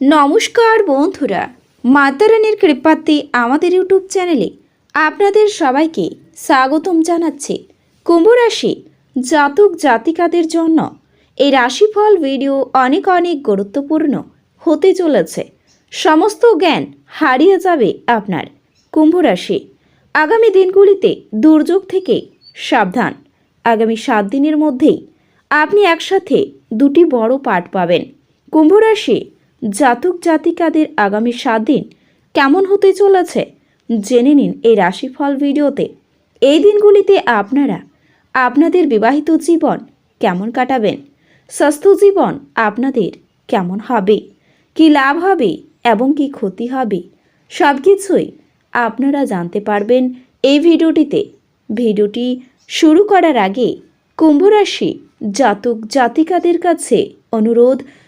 নমস্কার বন্ধুরা, মাতারানির কৃপাতে আমাদের ইউটিউব চ্যানেলে আপনাদের সবাইকে স্বাগতম জানাচ্ছে। কুম্ভ রাশি জাতক জাতিকাদের জন্য এই রাশিফল ভিডিও অনেক অনেক গুরুত্বপূর্ণ হতে চলেছে। সমস্ত জ্ঞান হারিয়ে যাবে আপনার কুম্ভ রাশি। আগামী দিনগুলিতে দুর্যোগ থেকে সাবধান। আগামী সাত দিনের মধ্যেই আপনি একসাথে দুটি বড় পাঠ পাবেন। কুম্ভ রাশি জাতক জাতিকাদের আগামী সাত দিন কেমন হতে চলেছে জেনে নিন এই রাশিফল ভিডিওতে। এই দিনগুলিতে আপনারা আপনাদের বিবাহিত জীবন কেমন কাটাবেন, স্বাস্থ্য জীবন আপনাদের কেমন হবে, কি লাভ হবে এবং কি ক্ষতি হবে সব কিছুই আপনারা জানতে পারবেন এই ভিডিওটিতে। ভিডিওটি শুরু করার আগে কুম্ভ রাশি জাতক জাতিকাদের কাছে অনুরোধ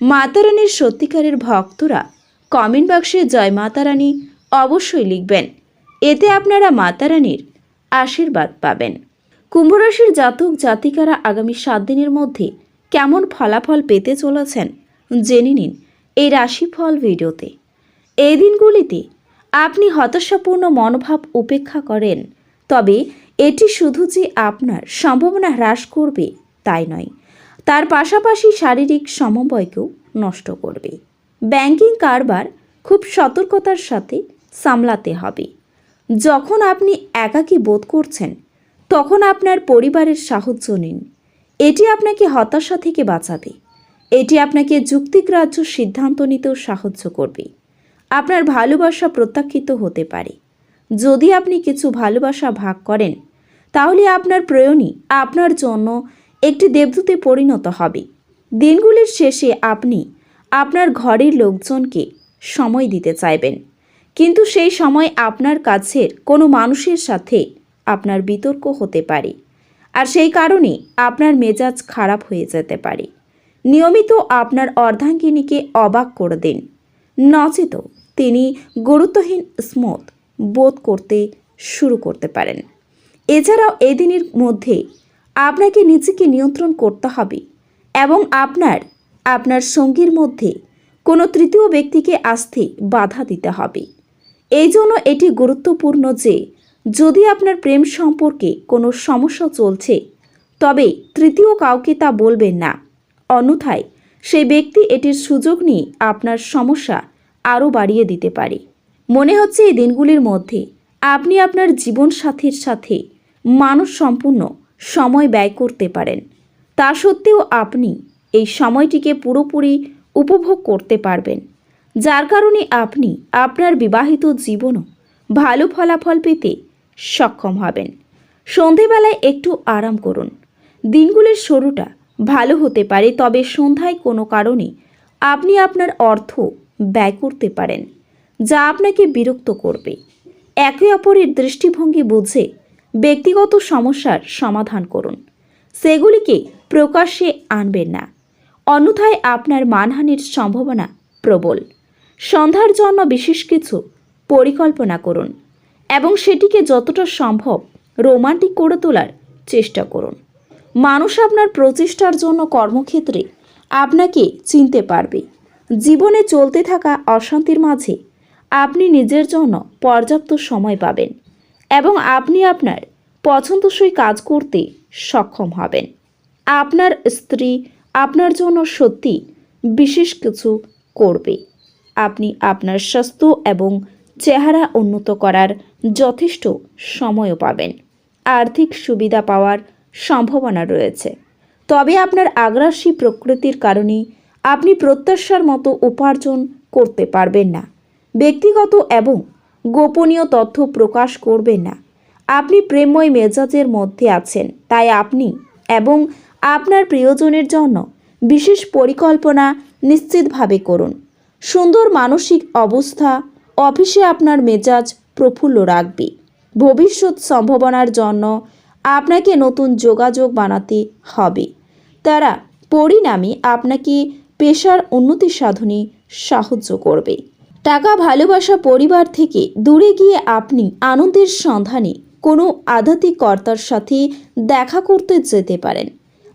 মাতারানির সত্যিকারের ভক্তরা কমেন্ট বাক্সে জয় মাতারানী অবশ্যই লিখবেন। এতে আপনারা মাতারানির আশীর্বাদ পাবেন। কুম্ভরাশির জাতক জাতিকারা আগামী সাত দিনের মধ্যে কেমন ফলাফল পেতে চলেছেন জেনে নিন এই রাশিফল ভিডিওতে। এই দিনগুলিতে আপনি হতাশাপূর্ণ মনোভাব উপেক্ষা করেন, তবে এটি শুধু যে আপনার সম্ভাবনা হ্রাস করবে তাই নয়। তার পাশাপাশি শারীরিক সমবয়কেও নষ্ট করবে। ব্যাংকিং কারবার খুব সতর্কতার সাথে সামলাতে হবে। যখন আপনি একাকী বোধ করছেন, তখন আপনার পরিবারের সাহায্য নিন। এটি আপনাকে হতাশা থেকে বাঁচাবে। এটি আপনাকে যুক্তিগ্রাহ্য সিদ্ধান্ত নিতেও সাহায্য করবে। আপনার ভালোবাসা প্রত্যাখ্যিত হতে পারে। যদি আপনি কিছু ভালোবাসা ভাগ করেন, তাহলে আপনার প্রয়োজনই আপনার জন্য একটি দেবদূতে পরিণত হবে। দিনগুলির শেষে আপনি আপনার ঘরের লোকজনকে সময় দিতে চাইবেন। কিন্তু সেই সময় আপনার কাছের কোনো মানুষের সাথে আপনার বিতর্ক হতে পারে। আর সেই কারণে আপনার মেজাজ খারাপ হয়ে যেতে পারে। নিয়মিত আপনার অর্ধাঙ্গিনীকে অবাক করে দিন। নচেত তিনি গুরুত্বহীন স্মুথ বোধ করতে শুরু করতে পারেন। এছাড়াও এদিনের মধ্যে আপনাকে নিজেকে নিয়ন্ত্রণ করতে হবে এবং আপনার আপনার সঙ্গীর মধ্যে কোনো তৃতীয় ব্যক্তিকে আসতে বাধা দিতে হবে। এই জন্য এটি গুরুত্বপূর্ণ যে, যদি আপনার প্রেম সম্পর্কে কোনো সমস্যা চলছে, তবে তৃতীয় কাউকে তা বলবেন না। অন্যথায়, সেই ব্যক্তি এটির সুযোগ নিয়ে আপনার সমস্যা আরও বাড়িয়ে দিতে পারে। মনে হচ্ছে এই দিনগুলির মধ্যে আপনি আপনার জীবন সাথীর সাথে মানুষ সম্পূর্ণ সময় ব্যয় করতে পারেন। তা সত্ত্বেও আপনি এই সময়টিকে পুরোপুরি উপভোগ করতে পারবেন। যার কারণে আপনি আপনার বিবাহিত জীবনও ভালো ফলাফল পেতে সক্ষম হবেন। সন্ধেবেলায় একটু আরাম করুন। দিনগুলির শুরুটা ভালো হতে পারে, তবে সন্ধ্যায় কোনো কারণে আপনি আপনার অর্থ ব্যয় করতে পারেন, যা আপনাকে বিরক্ত করবে। একে অপরের দৃষ্টিভঙ্গি বুঝে ব্যক্তিগত সমস্যার সমাধান করুন। সেগুলিকে প্রকাশ্যে আনবেন না। অন্যথায় আপনার মানহানির সম্ভাবনা প্রবল। সন্ধ্যার জন্য বিশেষ কিছু পরিকল্পনা করুন এবং সেটিকে যতটা সম্ভব রোমান্টিক করে তোলার চেষ্টা করুন। মানুষ আপনার প্রচেষ্টার জন্য কর্মক্ষেত্রে আপনাকে চিনতে পারবে। জীবনে চলতে থাকা অশান্তির মাঝে আপনি নিজের জন্য পর্যাপ্ত সময় পাবেন। এবং আপনি আপনার পছন্দসই কাজ করতে সক্ষম হবেন। আপনার স্ত্রী আপনার জন্য সত্যি বিশেষ কিছু করবে। আপনি আপনার স্বাস্থ্য এবং চেহারা উন্নত করার যথেষ্ট সময়ও পাবেন। আর্থিক সুবিধা পাওয়ার সম্ভাবনা রয়েছে। তবে আপনার আগ্রাসী প্রকৃতির কারণে আপনি প্রত্যাশার মতো উপার্জন করতে পারবেন না। ব্যক্তিগত এবং গোপনীয় তথ্য প্রকাশ করবেন না। আপনি প্রেমময় মেজাজের মধ্যে আছেন, তাই আপনি এবং আপনার প্রিয়জনের জন্য বিশেষ পরিকল্পনা নিশ্চিতভাবে করুন। সুন্দর মানসিক অবস্থা, অফিসে আপনার মেজাজ প্রফুল্ল রাখবে। ভবিষ্যৎ সম্ভাবনার জন্য আপনাকে নতুন যোগাযোগ বানাতে হবে। তারা পরিণামে আপনাকে পেশার উন্নতি সাধনে সাহায্য করবে। টাকা ভালোবাসা পরিবার থেকে দূরে গিয়ে আপনি আনন্দের সন্ধানে কোনো আধ্যাত্মিক কর্তার সাথে দেখা করতে যেতে পারেন।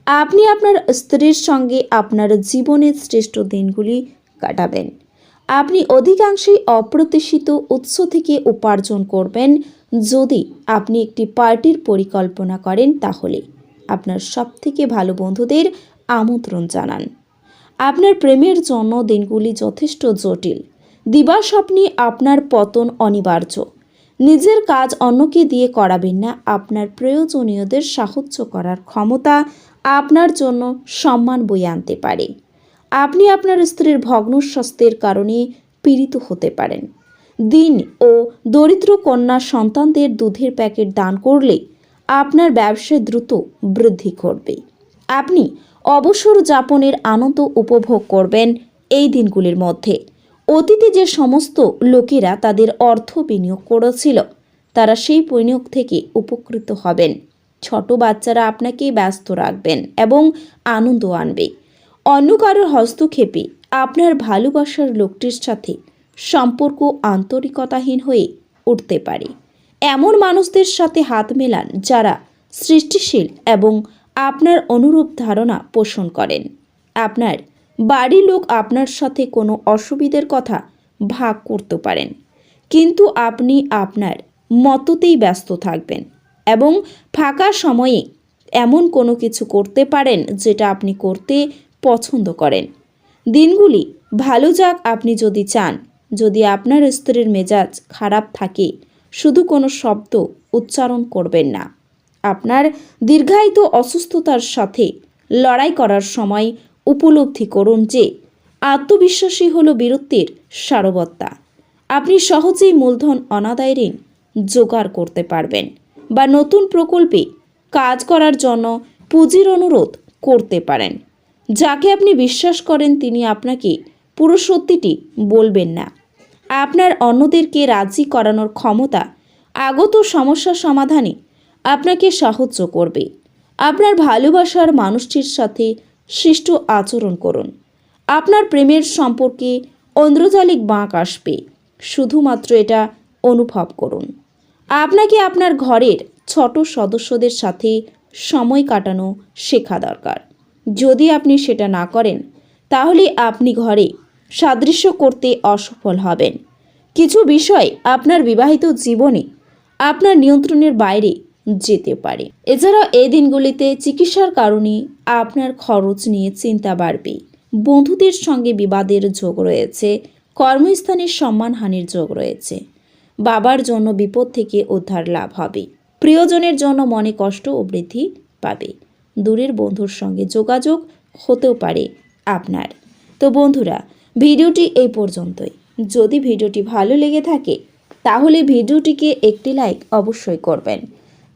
আপনি আপনার স্ত্রীর সঙ্গে আপনার জীবনের শ্রেষ্ঠ দিনগুলি কাটাবেন। আপনি অধিকাংশই অপ্রত্যাশিত উৎস থেকে উপার্জন করবেন। যদি আপনি একটি পার্টির পরিকল্পনা করেন, তাহলে আপনার সবথেকে ভালো বন্ধুদের আমন্ত্রণ জানান। আপনার প্রেমের জন্য দিনগুলি যথেষ্ট জটিল। দিবাস্বপ্নে আপনার পতন অনিবার্য। নিজের কাজ অন্যকে দিয়ে করাবেন না। আপনার প্রয়োজনীয়দের সাহায্য করার ক্ষমতা আপনার জন্য সম্মান বয়ে আনতে পারে। আপনি আপনার স্ত্রীর ভগ্ন স্বাস্থ্যের কারণে পীড়িত হতে পারেন। দিন ও দরিদ্র কন্যা সন্তানদের দুধের প্যাকেট দান করলে আপনার ব্যবসায় দ্রুত বৃদ্ধি করবে আপনি অবসর যাপনের আনন্দ উপভোগ করবেন এই দিনগুলির মধ্যে। অতীতে যে সমস্ত লোকেরা তাদের অর্থ বিনিয়োগ করেছিল, তারা সেই বিনিয়োগ থেকে উপকৃত হবেন। ছোট বাচ্চারা আপনাকে ব্যস্ত রাখবেন এবং আনন্দ আনবে। অন্য কারোর হস্তক্ষেপে আপনার ভালোবাসার লোকটির সাথে সম্পর্ক আন্তরিকতাহীন হয়ে উঠতে পারে। এমন মানুষদের সাথে হাত মেলান যারা সৃষ্টিশীল এবং আপনার অনুরূপ ধারণা পোষণ করেন। আপনার বাড়ির লোক আপনার সাথে কোনো অসুবিধের কথা ভাগ করতে পারেন। কিন্তু আপনি আপনার মততেই ব্যস্ত থাকবেন এবং ফাঁকা সময়ে এমন কোনো কিছু করতে পারেন যেটা আপনি করতে পছন্দ করেন। দিনগুলি ভালো যাক আপনি যদি চান। যদি আপনার স্ত্রীর মেজাজ খারাপ থাকে, শুধু কোনো শব্দ উচ্চারণ করবেন না। আপনার দীর্ঘায়িত অসুস্থতার সাথে লড়াই করার সময় উপলব্ধি করুন যে আত্মবিশ্বাসী হল বীরত্বের সারবত্তা। আপনি সহজেই মূলধন অনাদায় ঋণ জোগাড় করতে পারবেন বা নতুন প্রকল্পে কাজ করার জন্য পুঁজির অনুরোধ করতে পারেন। যাকে আপনি বিশ্বাস করেন তিনি আপনাকে পুরো সত্যিটি বলবেন না। আপনার অন্যদেরকে রাজি করানোর ক্ষমতা আগত সমস্যা সমাধানে আপনাকে সাহায্য করবে। আপনার ভালোবাসার মানুষটির সাথে শিষ্ট আচরণ করুন। আপনার প্রেমের সম্পর্কে ঐন্দ্রজালিক বাঁক আসবে। শুধুমাত্র এটা অনুভব করুন। আপনাকে আপনার ঘরের ছোট সদস্যদের সাথে সময় কাটানো শেখা দরকার। যদি আপনি সেটা না করেন, তাহলে আপনি ঘরে সাদৃশ্য করতে অসফল হবেন। কিছু বিষয় আপনার বিবাহিত জীবনে আপনার নিয়ন্ত্রণের বাইরে যেতে পারে। এছাড়াও এই দিনগুলিতে চিকিৎসার কারণে আপনার খরচ নিয়ে চিন্তা বাড়বে। বন্ধুদের সঙ্গে বিবাদের যোগ রয়েছে কর্মস্থানের সম্মানহানির যোগ রয়েছে। বাবার জন্য বিপদ থেকে উদ্ধার লাভ হবে। প্রিয়জনের জন্য মনে কষ্ট ও বৃদ্ধি পাবে। দূরের বন্ধুর সঙ্গে যোগাযোগ হতেও পারে আপনার। তো বন্ধুরা, ভিডিওটি এই পর্যন্তই। যদি ভিডিওটি ভালো লেগে থাকে, তাহলে ভিডিওটিকে একটি লাইক অবশ্যই করবেন।